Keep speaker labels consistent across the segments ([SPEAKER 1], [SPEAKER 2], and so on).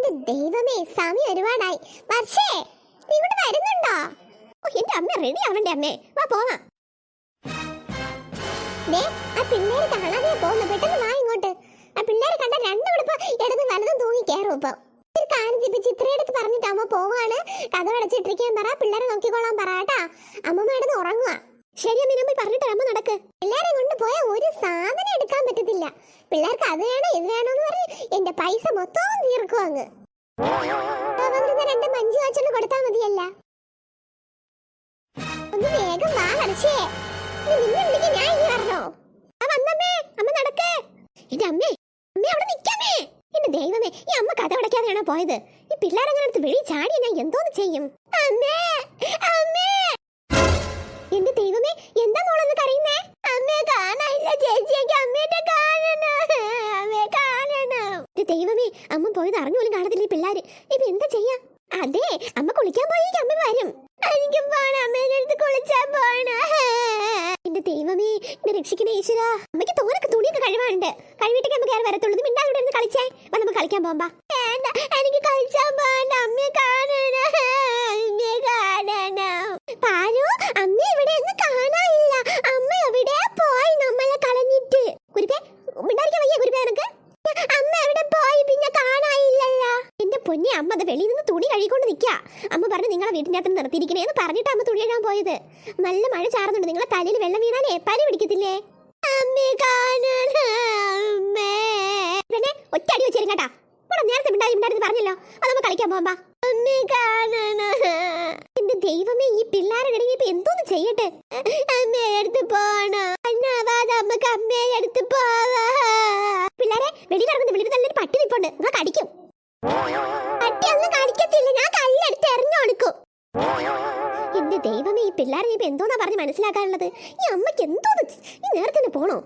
[SPEAKER 1] എന്റെ ദൈവമേ സമയം ഒരുപാടായി. വർഷേ നീ ഇങ്ങോട്ട് വരുന്നുണ്ടോ? ഓ, എന്റെ അമ്മ റെഡി ആവണ്ടേ അമ്മേ. വാ പോവാ. ദേ, ആ പിള്ളേര് കാണാതെ പോകുന്നു. പെട്ടെന്ന് വാ ഇങ്ങോട്ട്. ആ പിള്ളേരെ കണ്ട രണ്ടും ഇപ്പൊ ഇടതും വലതും തൂങ്ങി കയറും ഇപ്പൊ. ചിത്രയെടുത്ത് പറഞ്ഞിട്ട് അമ്മ പോവാണ്. കഥ അടച്ചിട്ടിരിക്കാൻ പറ പിള്ളേരെ നോക്കിക്കോളാൻ പറ കേട്ടാ. അമ്മ ഇടന്ന് ഉറങ്ങുക ശരി അമ്മ നമ്മൾ പറഞ്ഞിട്ട് അമ്മ നടക്ക്. പിള്ളേരെ കൊണ്ട് പോയ ഒരു സാധനം എടുക്കാൻ പറ്റത്തില്ല. പിള്ളേർക്ക് അത് വേണോ ഇത് വേണോ എന്ന് പറഞ്ഞ് എന്റെ പൈസ മൊത്തവും തീർക്കും അങ്ങ്. രണ്ട് മഞ്ചു വാച്ചൊന്ന് കൊടുത്താ മതിയല്ല. ഒന്ന് വേഗം വാ ഹർഷേ ഇനി നിന്നെ വിളിക്കാൻ ഞാൻ ഇനി വരണോ? ആ വന്നമ്മേ അമ്മ നടക്കേ. എന്റെ അമ്മേ അമ്മേ അവിടെ നിൽക്കാമേ എന്റെ ദൈവമേ ഈ അമ്മ കഥ അടയ്ക്കാതെയാണോ പോയത്? ഈ പിള്ളേരങ്ങനെ അടുത്ത് വെളി ചാടി ഞാൻ എന്തോന്ന് ചെയ്യും? അമ്മേ അമ്മേ. എന്റെ ദൈവമേ എന്താ മോളെന്ന് കരയുന്നേ? അമ്മയെ കാണാനില്ല ചേച്ചിയൊക്കെ അമ്മയുടെ കാണണം. അമ്മയെ കാണണം. ദൈവമേ അമ്മ പോയത് അറിഞ്ഞു പോലും കാണത്തില്ല ഈ പിള്ളേര്. ഇപ്പൊ എന്താ ചെയ്യാ? അതെ അമ്മ കുളിക്കാൻ പോയി അമ്മ വരും. എനിക്ക് പോണം അമ്മേന്റെ അടുത്ത് കുളിച്ചാ പോണം. എന്റെ ദൈവമേ എന്നെ രക്ഷിക്കണേ ഈശ്വര. അമ്മയ്ക്ക് തോനൊക്കെ തുണിയൊക്കെ കഴിവാനുണ്ട്. കഴിവിട്ടേക്ക് നമുക്ക് കയറി വരത്തുള്ളൂ. ഇത് മിണ്ടാതെ ഇവിടെ ഇരുന്ന് കളിച്ചേ. വാ നമുക്ക് കളിക്കാൻ പോകാം വേണ്ട എനിക്ക് കളിച്ചാൻ പോകണ്ട അമ്മയെ കാണണ. അമ്മയെ കാണണം. പാരു. അമ്മ ഇവിടെ ഒന്നും കാണാനില്ല. അമ്മ എവിടെ? പോയി നമ്മളെ കളഞ്ഞിട്ട്. കുരിപ്പേ മിണ്ടായിരിക്കാൻ വയ്യ കുരിപ്പേ നിനക്ക്. അമ്മ എവിടെ പോയി? പിന്നെ കാണാനില്ലല്ലോ. എന്റെ പൊന്നെ അമ്മ അത് വെളിയിൽ നിന്ന് തുണി കഴുകിക്കൊണ്ട് നിൽക്കുക അമ്മ പറഞ്ഞു നിങ്ങളെ വീട്ടിന്റെ അകത്ത് നിർത്തിയിരിക്കണേന്ന് പറഞ്ഞിട്ട് അമ്മ തുണി കഴുകാൻ പോയത്. നല്ല മഴ ചാറുന്നുണ്ട്. നിങ്ങളെ തലയിൽ വെള്ളം വീണാലേ പനി പിടിക്കത്തില്ലേ? അമ്മേ കാണണം പിന്നെ ഒറ്റ അടി വെച്ചേരും കേട്ടാ. ഇവിടെ നേരത്തെ മിണ്ടായി മിണ്ടായിരുന്നു പറഞ്ഞല്ലോ. അത് നമ്മൾ കളിക്കാൻ പോകാം അമ്മേ കാണണം ദൈവമേ ഈ പിള്ളേരുടെ ഇപ്പൊ എന്തോന്ന് ചെയ്യട്ടെ? അമ്മയെ അടുത്ത് പോണോ? അന്നാവാതെ നമുക്ക് അമ്മയെ അടുത്ത് പോവാ. പിള്ളേരെ ഇറങ്ങുന്നത് വെളിയിൽ നല്ലൊരു പട്ടി നിപ്പുണ്ട്. നിങ്ങൾ കടിക്കും പട്ടി ഒന്നും കടിക്കത്തില്ല ഞാൻ കല്ലെടുത്ത് എറിഞ്ഞു എന്റെ ദൈവമേ ഈ പിള്ളേരെ ഇപ്പൊ എന്തോന്നാ പറഞ്ഞ് മനസ്സിലാക്കാനുള്ളത്? ഈ അമ്മയ്ക്ക് എന്തോന്ന്? ഈ നേരത്തിന് പോണോ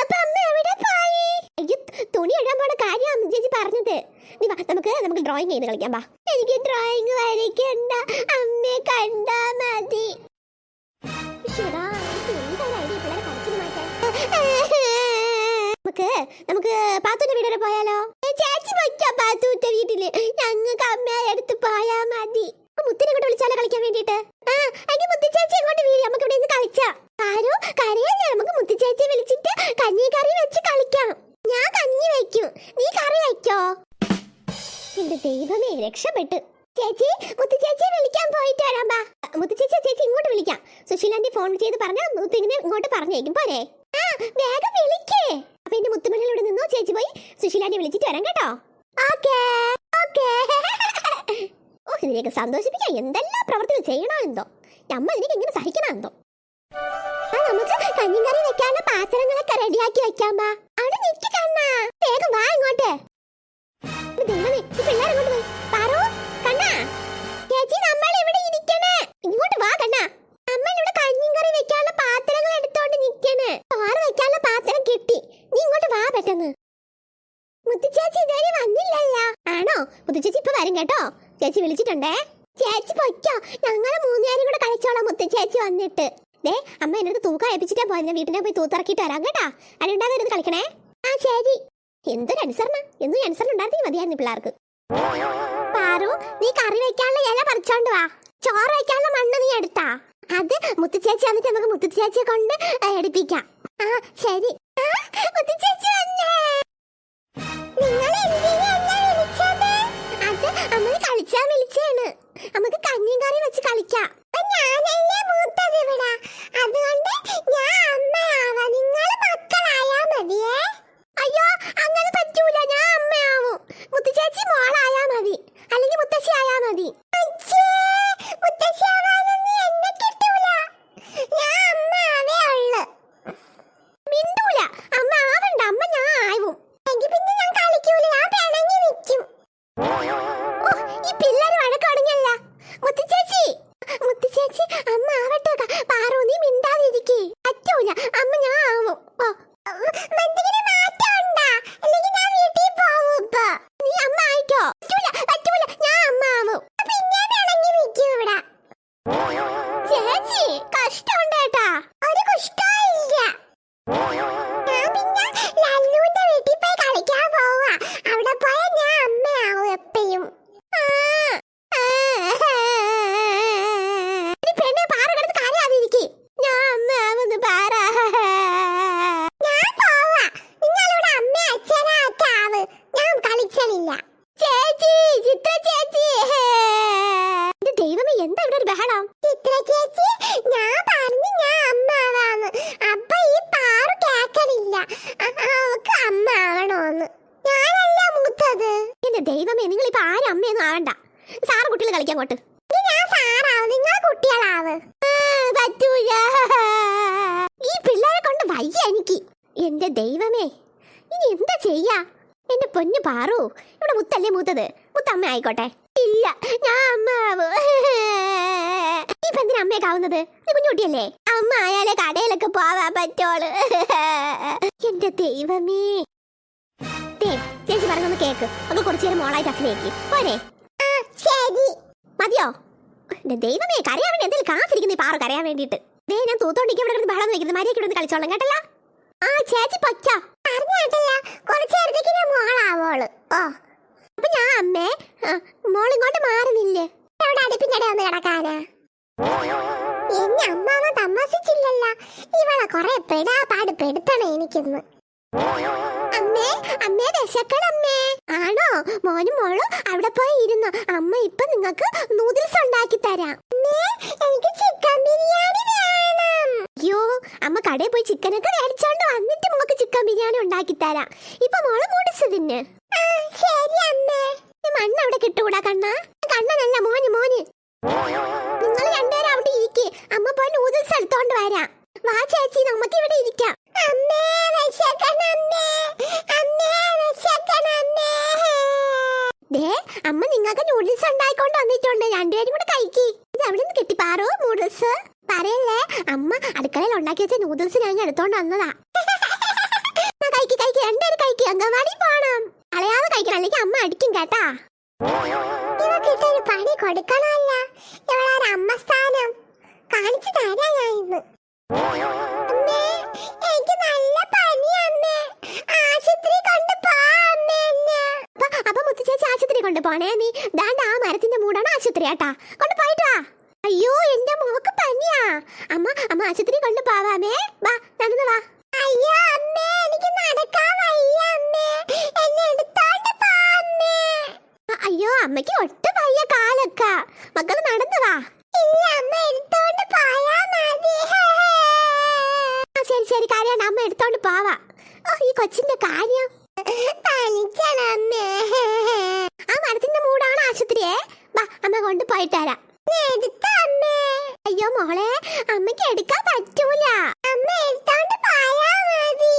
[SPEAKER 1] അപ്പൊ അമ്മ എവിടെ പോയി അയ്യോ തുണി എഴുതാൻ പോണ കാര്യം ചേച്ചി പറഞ്ഞത്. നീ നമുക്ക് നമുക്ക് ഡ്രോയിങ് ചെയ്ത് കളിക്കാൻ വാ. എനിക്ക് ഡ്രോയിങ് വരയ്ക്കണ്ട. അമ്മയെ കണ്ടാ മതി. നമുക്ക് നമുക്ക് പാത്തുന്റെ വീട് വരെ പോയാലോ? ചേച്ചി വയ്ക്കാം പാത്തൂന്റെ വീട്ടിൽ. ഞങ്ങൾക്ക് അമ്മയെ എടുത്ത് പോയാ മതി. മുത്തിനെ കൊണ്ട് വിളിച്ചാലോ കളിക്കാൻ വേണ്ടിട്ട് ആ അതിന് മുത്തി ചേച്ചി ഇങ്ങോട്ട് വീടി നമുക്ക് ഇവിടെ നിന്ന് കളിച്ചാ. രക്ഷപ്പെട്ടു. ചേച്ചി മുത്തു ചേച്ചിയെ വിളിക്കാൻ പോയിട്ട് വരാം ബാ. മുത്തു ചേച്ചി ഇങ്ങോട്ട് വിളിക്കാം. സുശീലാന്റി ഫോൺ ചെയ്ത് പറഞ്ഞാൽ മുത്തു ഇങ്ങനെ ഇങ്ങോട്ട് പറഞ്ഞേക്കും. പോരെ. ആ വേഗം വിളിക്കേ. അപ്പൊ എന്റെ മുത്തുമണിൽ ഇവിടെ നിന്നോ? ചേച്ചി പോയി സുശീലാന്റി വിളിച്ചിട്ട് വരാം കേട്ടോ. Okay okay. ഓ ഇതിനെയൊക്കെ സന്തോഷിപ്പിക്കാൻ എന്തെല്ലാം പ്രവർത്തികൾ ചെയ്യണോ എന്തോ? നമ്മൾ ഇതിനൊക്കെ എങ്ങനെ സഹിക്കണം എന്തോ? ആ നമുക്ക് കഞ്ഞിയും കറി വെക്കാനുള്ള പാത്രങ്ങളൊക്കെ റെഡിയാക്കി വെക്കാം ബാ. അവിടെ നിൽക്കി ആണോ മുത്തുചേച്ചി ഇപ്പൊ വരും കേട്ടോ. ചേച്ചി വിളിച്ചിട്ടുണ്ടേ? ചേച്ചി പൊയ്ക്കോ. ഞങ്ങളെ മൂന്നുപേരും കൂടെ കളിച്ചോളാം മുത്തുചേച്ചി വന്നിട്ട്. ദേ അമ്മ എന്നോട് തൂക്കം ഏൽപ്പിച്ചിട്ടാ പോയത്. വീട്ടിനെ പോയി തൂത്തിറക്കിയിട്ട് വരാം കേട്ടാ. അനുണ്ടാകരുത് കളിക്കണേ? ആ ശരി എന്തൊരു അനുസരണ. എന്നും ഈ അനുസരണം ഉണ്ടായിരുന്നെങ്കിൽ മതിയായിരുന്നു പിള്ളേർക്ക്. പാറു നീ കറി വെക്കാനുള്ള ഇല പറിച്ചോണ്ട് വാ. ചോറ് വെക്കാനുള്ള മണ്ണ് നീ എടുത്താ. അത് മുത്തുചേച്ചി വന്നിട്ട് നമുക്ക് മുത്തുചേച്ചിയെ കൊണ്ട് എടുപ്പിക്കാം. ആ ശരി. ആ, മുത്തുചേച്ചി വന്നേ. നിങ്ങൾ എന്തിനാ കളിച്ചാൻ വിളിച്ചാണ്. നമുക്ക് കഞ്ഞിയും വെച്ച് കളിക്കാം. ഞാനല്ലേ മൂത്തത് ഇവിടെ. അതുകൊണ്ട് ഞാൻ ചേച്ചി ചിത്ര ചേച്ചി. ദൈവമേ എന്താ ഇവിടെ ഒരു ബഹളം? ചിത്ര ചേച്ചി ഞാൻ പറഞ്ഞു ഞാൻ അമ്മാവാന്ന്. അപ്പൊ ഈ പാറു കേക്കണില്ല. അവക്ക് അമ്മ ആവണോന്ന് ഞാനല്ല മൂത്തത്. എന്റെ ദൈവമേ നിങ്ങൾ ഇപ്പൊ ആരും അമ്മയൊന്നും ആവണ്ട. സാറ് കുട്ടികൾ കളിക്കാൻ കൊട്ട് ഞാൻ സാറാവും. നിങ്ങൾ കുട്ടികളാവ്. പറ്റൂല. ഈ പിള്ളേരെ കൊണ്ട് വയ്യ എനിക്ക്. എന്റെ ദൈവമേ ഇനി എന്താ ചെയ്യാ? എന്റെ പൊന്നു പാറു ഇവിടെ മുത്തല്ലേ മൂത്തത്? മുത്തമ്മ ആയിക്കോട്ടെ. ഇല്ല ഞാൻ അമ്മ ആവും ഇപ്പൊ എന്തിനാ അമ്മയൊക്കെ ആവുന്നത് നീ കുഞ്ഞുകുട്ടിയല്ലേ? അമ്മ ആയാലേ കടയിലൊക്കെ പോവാൻ പറ്റോൾ എന്റെ ദൈവമേ. ചേച്ചി പറഞ്ഞൊന്ന് കേക്ക്. അത് കുറച്ചു നേരം മോളായിട്ട് അഭിനയിക്ക്. പോരെ. മതിയോ? എന്റെ ദൈവമേ കരയാൻ വേണ്ടി എന്തെങ്കിലും കാത്തിരിക്കുന്നു പാറു കരയാൻ വേണ്ടിട്ട് ഞാൻ തൂത്തോണ്ടിരിക്കും ഇവിടെ ബഹളം വെക്കുന്നത്. മരിയൊക്കെ ഇവിടെ കളിച്ചോളാം കേട്ടല്ല? ആ ചേച്ചി പൊയ്ക്കോ. പറഞ്ഞിട്ടല്ല കുറച്ച് നേരത്തേക്ക് ഞാൻ മോളാവോൾ. ഓ. അപ്പൊ ഞാൻ അമ്മേ മോൾ ഇങ്ങോട്ട് മാറുന്നില്ലേ? അവിടെ അടുപ്പിന്റെ ഒന്ന് കിടക്കാനാ. എന്നെ അമ്മാവ തമാസിച്ചില്ലല്ല. ഇവളെ കൊറേ പെടാ പാട് പെടുത്തണേ എനിക്കിന്ന്. അമ്മേ അമ്മേ വിശക്കണമ്മേ ആണോ? മോനും മോളും അവിടെ പോയി ഇരുന്നു. അമ്മ ഇപ്പൊ നിങ്ങൾക്ക് നൂഡിൽസ് ഉണ്ടാക്കി തരാം. എനിക്ക് ചിക്കൻ ബിരിയാണി വേണം. അയ്യോ അമ്മ കടയിൽ പോയി ചിക്കൻ ഒക്കെ മേടിച്ചോണ്ട് വന്നിട്ട് മോക്ക് ചിക്കൻ ബിരിയാണി ഉണ്ടാക്കി തരാം. ഇപ്പൊ മോൾ മൂടിച്ചതിന് തിന്ന്. ശരി അമ്മേ. മണ്ണ് അവിടെ കിട്ടൂടാ കണ്ണ. കണ്ണനല്ല മോന് മോന്. നിങ്ങൾ രണ്ടുപേരും അവിടെ ഇരിക്കേ. അമ്മ പോയി നൂഡിൽസ് എടുത്തോണ്ട് വരാം. വാ ചേച്ചി നമുക്ക് ഇവിടെ ഇരിക്കാം. അമ്മേ അമ്മേ. വിശക്കണമ്മേ ദേ അമ്മ നിങ്ങൾക്ക് നൂഡിൽസ് ഉണ്ടായിക്കൊണ്ട് വന്നിട്ടുണ്ട്. രണ്ടുപേരും കൂടെ കഴിക്കി. ഇത് അവിടെ നിന്ന് കിട്ടിപ്പാറോ നൂഡിൽസ് പറയല്ലേ? അമ്മ അടുക്കളയിൽ ഉണ്ടാക്കി വെച്ച നൂഡിൽസ് ഞാൻ എടുത്തോണ്ട് വന്നതാ. കഴിക്ക് കഴിക്ക്. രണ്ടുപേരും കഴിക്ക്. അംഗൻവാടി പോണം. കളയാതെ കഴിക്കണം. അല്ലെങ്കിൽ അമ്മ അടിക്കും കേട്ടാ. പണി കൊടുക്കണമല്ല. അമ്മ കാണിച്ചു തരാ ഞാൻ ഇന്ന്. അമ്മേ എനിക്ക് നല്ല പനിയമ്മേ ആശുപത്രി കൊണ്ട് പോ അമ്മേ എന്നെ. അപ്പൊ മുത്തുചേച്ചി ആശുപത്രി കൊണ്ടുപോണേ നീ? ദാണ്ട ആ മരത്തിന്റെ മൂടാണ് ആശുപത്രി ആട്ടാ കൊണ്ട് പോയിട്ട് വാ അയ്യോ എന്റെ മോക്ക് പനിയാ അമ്മ അമ്മ ആശുപത്രി കൊണ്ട് പോവാമേ വാ നടന്നു വാ അയ്യോ അമ്മേ എനിക്ക് നടക്കാൻ വയ്യ അമ്മേ എന്നെ എടുത്തോണ്ട് പോ അമ്മേ അയ്യോ അമ്മയ്ക്ക് ഒട്ടും വയ്യ കാലൊക്കെ മക്കൾ നടന്നു വാ ഇല്ല അമ്മ എടുത്തോണ്ട് പോയാ മതി ആ ശരി ശരി കാര്യമാണ് അമ്മ എടുത്തോണ്ട് പോവാ. ഓ ഈ കൊച്ചിന്റെ കാര്യം. ആ മരത്തിന്റെ മൂടാണ് ആശുപത്രിയെ? വാ അമ്മ കൊണ്ട് പോയിട്ട് വരാം. അയ്യോ മോളെ അമ്മയ്ക്ക് എടുക്കാൻ പറ്റൂല. അമ്മ എടുത്തോണ്ട് പോയാ മതി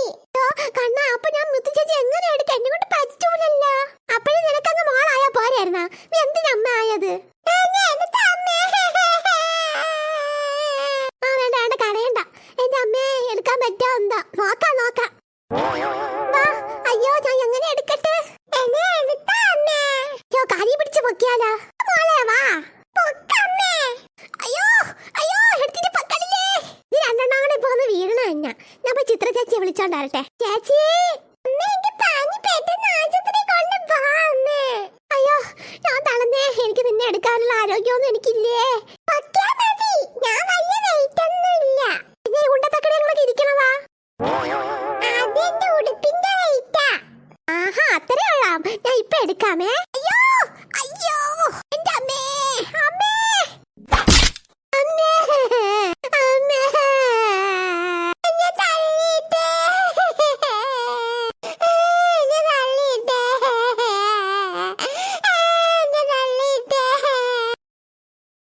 [SPEAKER 1] കണ്ണ അപ്പൊ ഞാൻ മുത്തു ചേച്ചി എങ്ങനെ എടുക്കാം എന്നെ കൊണ്ട് പറ്റൂലല്ലോ അപ്പോഴും നിനക്കങ്ങ് മോളായാ പോരായിരുന്ന നീ എന്തിനാ അമ്മ ആയത് ആ വേണ്ട വേണ്ട കരയണ്ട എന്റെ അമ്മയെ എടുക്കാൻ പറ്റാ എന്താ നോക്കാം നോക്കാം വാ അയ്യോ ഞാൻ എങ്ങനെ എടുക്കട്ടെ? എന്നെ എടുത്താ അമ്മേ. അയ്യോ കരി പിടിച്ച് പൊക്കിയാലോ? മോളെ വാ. അയ്യോ അയ്യോ എടുത്തിട്ട് പൊക്കണില്ലേ നീ രണ്ടെണ്ണം കൂടെ ഇപ്പൊ ഒന്ന് വീഴണ തന്നെ ഞാൻ പോയി ചിത്ര ചേച്ചിയെ വിളിച്ചോണ്ട് വരട്ടെ. ചേച്ചി അയ്യോ ഞാൻ തളന്നേ എനിക്ക് നിന്നെ എടുക്കാനുള്ള ആരോഗ്യമൊന്നും എനിക്കില്ലേ?